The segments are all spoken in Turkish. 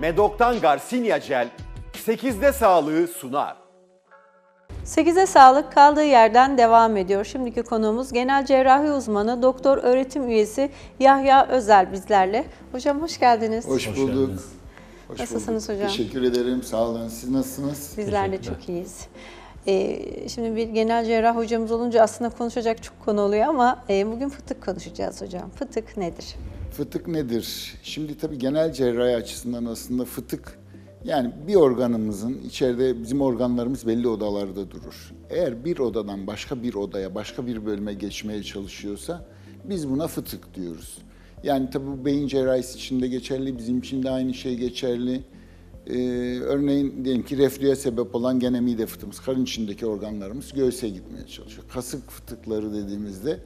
Medok'tan Garcinia Gel 8'de sağlığı sunar. 8'e sağlık kaldığı yerden devam ediyor. Şimdiki konuğumuz genel cerrahi uzmanı doktor öğretim üyesi Yahya Özel bizlerle. Hocam hoş geldiniz. Hoş, bulduk. Hoş Nasılsınız bulduk. hocam? Teşekkür ederim. Sağ olun. Siz nasılsınız? Bizler de çok iyiyiz. Ee, şimdi bir genel cerrah hocamız olunca aslında konuşacak çok konu oluyor ama e, bugün fıtık konuşacağız hocam. Fıtık nedir? Fıtık nedir? Şimdi tabii genel cerrahi açısından aslında fıtık yani bir organımızın içeride bizim organlarımız belli odalarda durur. Eğer bir odadan başka bir odaya, başka bir bölüme geçmeye çalışıyorsa biz buna fıtık diyoruz. Yani tabii bu beyin cerrahisi için de geçerli, bizim için de aynı şey geçerli. Ee, örneğin diyelim ki reflüye sebep olan gene mide fıtığımız, karın içindeki organlarımız göğüse gitmeye çalışıyor. Kasık fıtıkları dediğimizde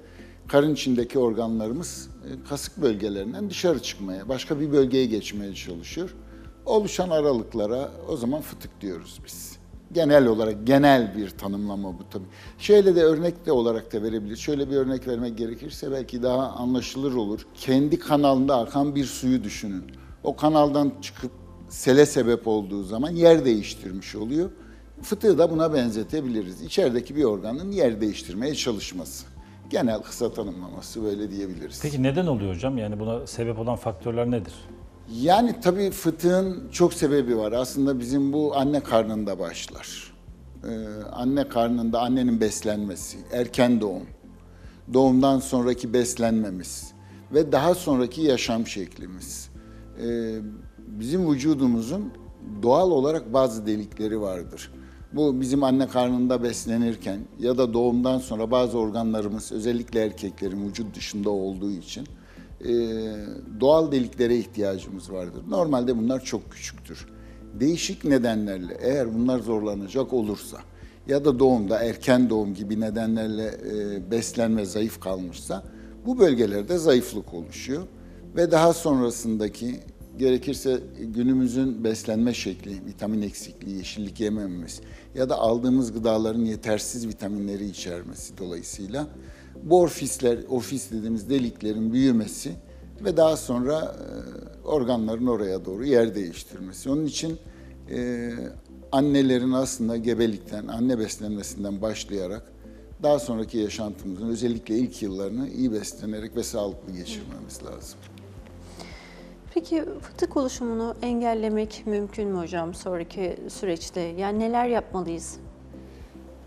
karın içindeki organlarımız e, kasık bölgelerinden dışarı çıkmaya, başka bir bölgeye geçmeye çalışıyor. Oluşan aralıklara o zaman fıtık diyoruz biz. Genel olarak genel bir tanımlama bu tabii. Şöyle de örnek de olarak da verebiliriz. Şöyle bir örnek vermek gerekirse belki daha anlaşılır olur. Kendi kanalında akan bir suyu düşünün. O kanaldan çıkıp sele sebep olduğu zaman yer değiştirmiş oluyor. Fıtığı da buna benzetebiliriz. İçerideki bir organın yer değiştirmeye çalışması. Genel kısa tanımlaması böyle diyebiliriz. Peki neden oluyor hocam? Yani buna sebep olan faktörler nedir? Yani tabii fıtığın çok sebebi var. Aslında bizim bu anne karnında başlar. Ee, anne karnında annenin beslenmesi, erken doğum, doğumdan sonraki beslenmemiz ve daha sonraki yaşam şeklimiz. Ee, bizim vücudumuzun doğal olarak bazı delikleri vardır. Bu bizim anne karnında beslenirken ya da doğumdan sonra bazı organlarımız özellikle erkeklerin vücut dışında olduğu için e, doğal deliklere ihtiyacımız vardır. Normalde bunlar çok küçüktür. Değişik nedenlerle eğer bunlar zorlanacak olursa ya da doğumda erken doğum gibi nedenlerle e, beslenme zayıf kalmışsa bu bölgelerde zayıflık oluşuyor ve daha sonrasındaki gerekirse günümüzün beslenme şekli, vitamin eksikliği, yeşillik yemememiz ya da aldığımız gıdaların yetersiz vitaminleri içermesi dolayısıyla bu orfisler, orfis dediğimiz deliklerin büyümesi ve daha sonra e, organların oraya doğru yer değiştirmesi. Onun için e, annelerin aslında gebelikten, anne beslenmesinden başlayarak daha sonraki yaşantımızın özellikle ilk yıllarını iyi beslenerek ve sağlıklı geçirmemiz lazım. Peki fıtık oluşumunu engellemek mümkün mü hocam sonraki süreçte? Yani neler yapmalıyız?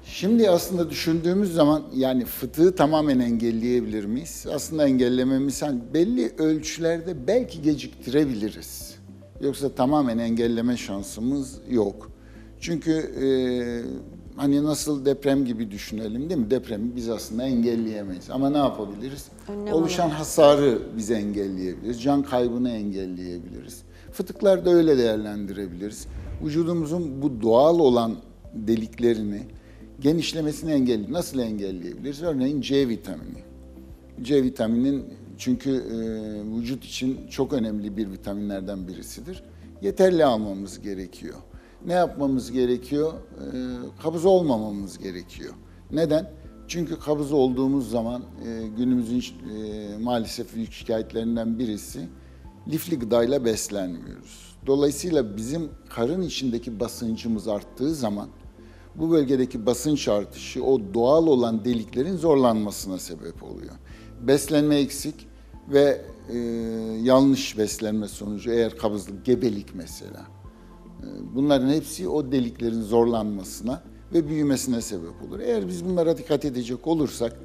Şimdi aslında düşündüğümüz zaman yani fıtığı tamamen engelleyebilir miyiz? Aslında engellememiz hani belli ölçülerde belki geciktirebiliriz. Yoksa tamamen engelleme şansımız yok. Çünkü e, hani nasıl deprem gibi düşünelim değil mi? Depremi biz aslında engelleyemeyiz. Ama ne yapabiliriz? Önlem Oluşan alarak. hasarı biz engelleyebiliriz. Can kaybını engelleyebiliriz. Fıtıklar da öyle değerlendirebiliriz. Vücudumuzun bu doğal olan deliklerini genişlemesini engelli nasıl engelleyebiliriz? Örneğin C vitamini. C vitaminin çünkü e, vücut için çok önemli bir vitaminlerden birisidir. Yeterli almamız gerekiyor. Ne yapmamız gerekiyor? E, kabız olmamamız gerekiyor. Neden? Çünkü kabız olduğumuz zaman e, günümüzün e, maalesef büyük şikayetlerinden birisi lifli gıdayla beslenmiyoruz. Dolayısıyla bizim karın içindeki basıncımız arttığı zaman bu bölgedeki basınç artışı o doğal olan deliklerin zorlanmasına sebep oluyor. Beslenme eksik ve e, yanlış beslenme sonucu eğer kabızlık, gebelik mesela. E, bunların hepsi o deliklerin zorlanmasına ve büyümesine sebep olur. Eğer biz bunlara dikkat edecek olursak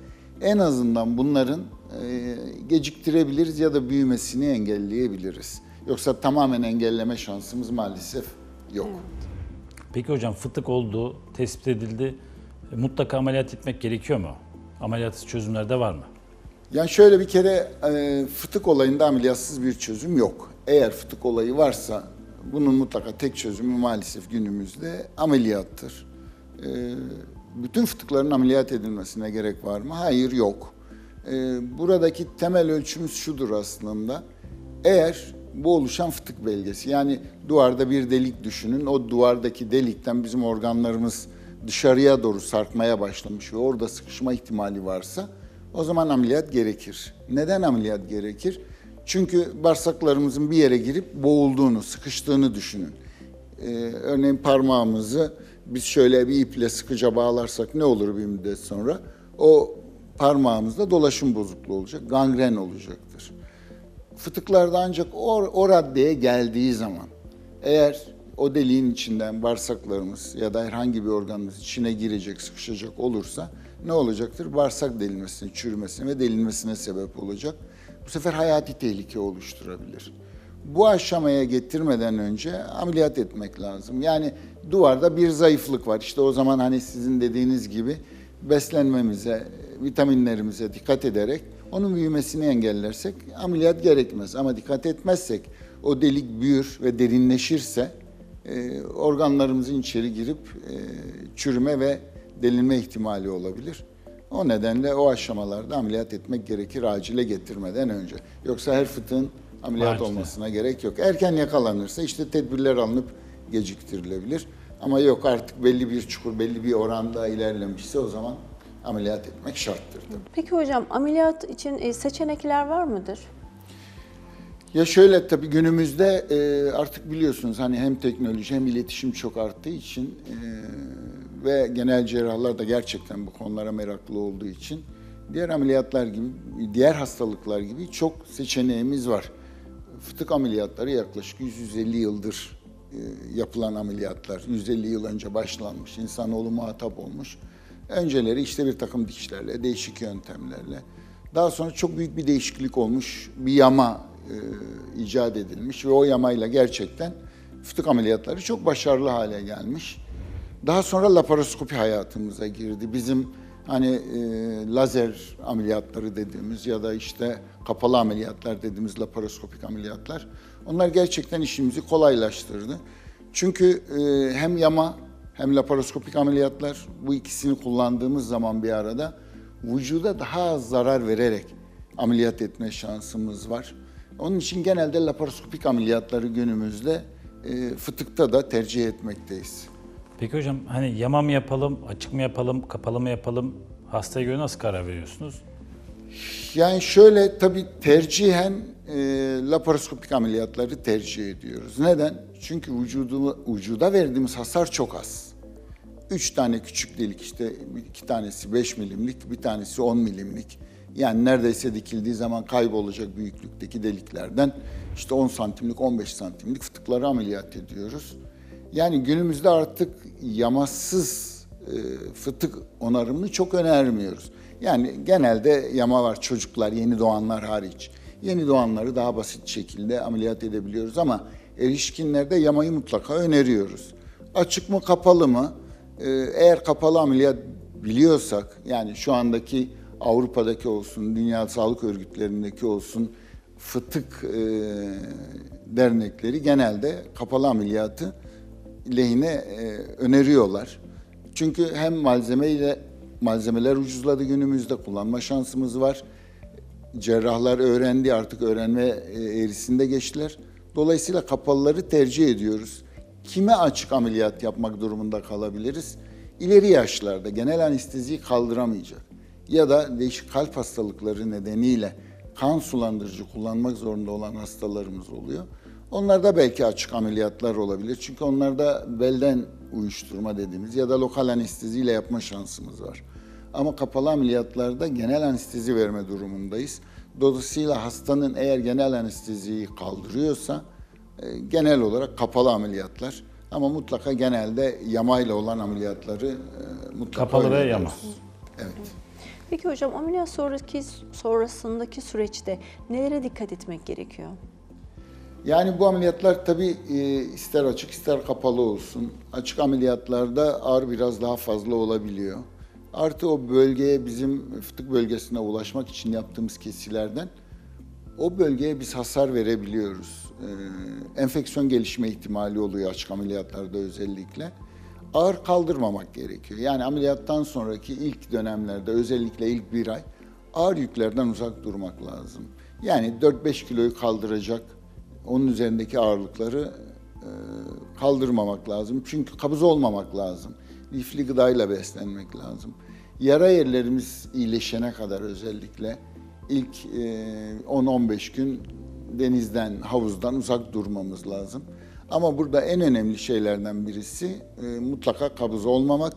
en azından bunların e, geciktirebiliriz ya da büyümesini engelleyebiliriz. Yoksa tamamen engelleme şansımız maalesef yok. Peki hocam fıtık olduğu tespit edildi. E, Mutlaka ameliyat etmek gerekiyor mu? Ameliyatsız çözümler de var mı? Yani şöyle bir kere e, fıtık olayında ameliyatsız bir çözüm yok. Eğer fıtık olayı varsa bunun mutlaka tek çözümü maalesef günümüzde ameliyattır. E, bütün fıtıkların ameliyat edilmesine gerek var mı? Hayır yok. E, buradaki temel ölçümüz şudur aslında. Eğer bu oluşan fıtık belgesi yani duvarda bir delik düşünün. O duvardaki delikten bizim organlarımız dışarıya doğru sarkmaya başlamış ve orada sıkışma ihtimali varsa o zaman ameliyat gerekir. Neden ameliyat gerekir? Çünkü bağırsaklarımızın bir yere girip boğulduğunu, sıkıştığını düşünün. Ee, örneğin parmağımızı biz şöyle bir iple sıkıca bağlarsak ne olur bir müddet sonra? O parmağımızda dolaşım bozukluğu olacak, gangren olacaktır. Fıtıklarda ancak o, o raddeye geldiği zaman eğer o deliğin içinden bağırsaklarımız ya da herhangi bir organımız içine girecek, sıkışacak olursa ne olacaktır? Bağırsak delinmesine, çürümesine ve delinmesine sebep olacak. Bu sefer hayati tehlike oluşturabilir. Bu aşamaya getirmeden önce ameliyat etmek lazım. Yani duvarda bir zayıflık var. İşte o zaman hani sizin dediğiniz gibi beslenmemize, vitaminlerimize dikkat ederek onun büyümesini engellersek ameliyat gerekmez. Ama dikkat etmezsek o delik büyür ve derinleşirse e, organlarımızın içeri girip e, çürüme ve delinme ihtimali olabilir. O nedenle o aşamalarda ameliyat etmek gerekir acile getirmeden önce. Yoksa her fıtığın ameliyat Acile. olmasına gerek yok. Erken yakalanırsa işte tedbirler alınıp geciktirilebilir. Ama yok artık belli bir çukur, belli bir oranda ilerlemişse o zaman ameliyat etmek şarttır tabii. Peki hocam ameliyat için e, seçenekler var mıdır? Ya şöyle tabii günümüzde e, artık biliyorsunuz hani hem teknoloji hem iletişim çok arttığı için e, ve genel cerrahlar da gerçekten bu konulara meraklı olduğu için diğer ameliyatlar gibi, diğer hastalıklar gibi çok seçeneğimiz var. Fıtık ameliyatları yaklaşık 150 yıldır e, yapılan ameliyatlar. 150 yıl önce başlanmış, insanoğlu muhatap olmuş. Önceleri işte bir takım dikişlerle, değişik yöntemlerle. Daha sonra çok büyük bir değişiklik olmuş, bir yama e, icat edilmiş ve o yamayla gerçekten fıtık ameliyatları çok başarılı hale gelmiş. Daha sonra laparoskopi hayatımıza girdi. Bizim hani e, lazer ameliyatları dediğimiz ya da işte kapalı ameliyatlar dediğimiz laparoskopik ameliyatlar. Onlar gerçekten işimizi kolaylaştırdı. Çünkü e, hem yama hem laparoskopik ameliyatlar bu ikisini kullandığımız zaman bir arada vücuda daha az zarar vererek ameliyat etme şansımız var. Onun için genelde laparoskopik ameliyatları günümüzde e, fıtıkta da tercih etmekteyiz. Peki hocam hani yama mı yapalım, açık mı yapalım, kapalı mı yapalım? Hastaya göre nasıl karar veriyorsunuz? Yani şöyle tabii tercihen e, laparoskopik ameliyatları tercih ediyoruz. Neden? Çünkü vücudu, vücuda verdiğimiz hasar çok az. Üç tane küçük delik işte iki tanesi 5 milimlik, bir tanesi 10 milimlik. Yani neredeyse dikildiği zaman kaybolacak büyüklükteki deliklerden işte 10 santimlik, 15 santimlik fıtıkları ameliyat ediyoruz. Yani günümüzde artık yamasız e, fıtık onarımını çok önermiyoruz. Yani genelde yama var çocuklar, yeni doğanlar hariç. Yeni doğanları daha basit şekilde ameliyat edebiliyoruz ama erişkinlerde yamayı mutlaka öneriyoruz. Açık mı kapalı mı? Ee, Eğer kapalı ameliyat biliyorsak yani şu andaki Avrupa'daki olsun, Dünya Sağlık Örgütleri'ndeki olsun fıtık e, dernekleri genelde kapalı ameliyatı lehine e, öneriyorlar. Çünkü hem malzemeyle malzemeler ucuzladı günümüzde kullanma şansımız var. Cerrahlar öğrendi artık öğrenme e, eğrisinde geçtiler. Dolayısıyla kapalıları tercih ediyoruz. Kime açık ameliyat yapmak durumunda kalabiliriz? İleri yaşlarda genel anesteziyi kaldıramayacak ya da değişik kalp hastalıkları nedeniyle kan sulandırıcı kullanmak zorunda olan hastalarımız oluyor. Onlarda belki açık ameliyatlar olabilir. Çünkü onlarda belden uyuşturma dediğimiz ya da lokal anesteziyle yapma şansımız var. Ama kapalı ameliyatlarda genel anestezi verme durumundayız. Dolayısıyla hastanın eğer genel anesteziyi kaldırıyorsa e, genel olarak kapalı ameliyatlar ama mutlaka genelde yamayla olan ameliyatları e, mutlaka Kapalı ve yama. Evet. Peki hocam ameliyat sonraki sonrasındaki süreçte nelere dikkat etmek gerekiyor? Yani bu ameliyatlar tabii e, ister açık ister kapalı olsun. Açık ameliyatlarda ağrı biraz daha fazla olabiliyor. Artı o bölgeye bizim fıtık bölgesine ulaşmak için yaptığımız kesilerden o bölgeye biz hasar verebiliyoruz. E, enfeksiyon gelişme ihtimali oluyor açık ameliyatlarda özellikle. Ağır kaldırmamak gerekiyor. Yani ameliyattan sonraki ilk dönemlerde özellikle ilk bir ay ağır yüklerden uzak durmak lazım. Yani 4-5 kiloyu kaldıracak onun üzerindeki ağırlıkları e, kaldırmamak lazım. Çünkü kabız olmamak lazım. Lifli gıdayla beslenmek lazım. Yara yerlerimiz iyileşene kadar özellikle ilk e, 10-15 gün denizden, havuzdan uzak durmamız lazım. Ama burada en önemli şeylerden birisi e, mutlaka kabız olmamak.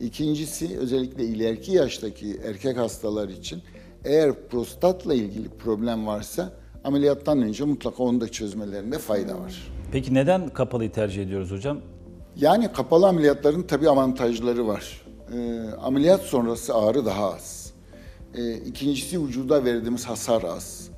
İkincisi özellikle ileriki yaştaki erkek hastalar için eğer prostatla ilgili problem varsa ameliyattan önce mutlaka onu da çözmelerinde fayda var. Peki neden kapalıyı tercih ediyoruz hocam? Yani kapalı ameliyatların tabii avantajları var. Ee, ameliyat sonrası ağrı daha az. Ee, ikincisi vücuda verdiğimiz hasar az.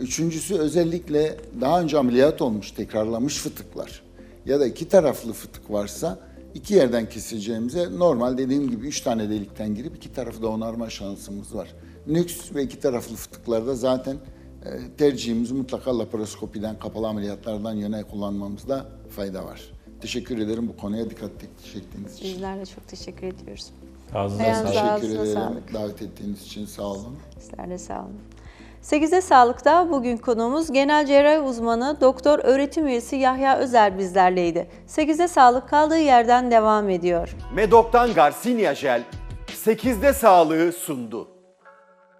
Üçüncüsü özellikle daha önce ameliyat olmuş, tekrarlamış fıtıklar ya da iki taraflı fıtık varsa iki yerden keseceğimize normal dediğim gibi üç tane delikten girip iki tarafı da onarma şansımız var. Nüks ve iki taraflı fıtıklarda zaten e, tercihimizi mutlaka laparoskopiden, kapalı ameliyatlardan yöne kullanmamızda fayda var. Teşekkür ederim bu konuya dikkat çektiğiniz için. Bizler de çok teşekkür ediyoruz. Ağzınıza sağlık. Teşekkür ederim sağlık. davet ettiğiniz için sağ olun. Sizler de sağ olun. 8'de Sağlık'ta bugün konuğumuz genel cerrahi uzmanı Doktor Öğretim Üyesi Yahya Özel bizlerleydi. 8'de Sağlık kaldığı yerden devam ediyor. Medok'tan Garcinia Jel 8'de sağlığı sundu.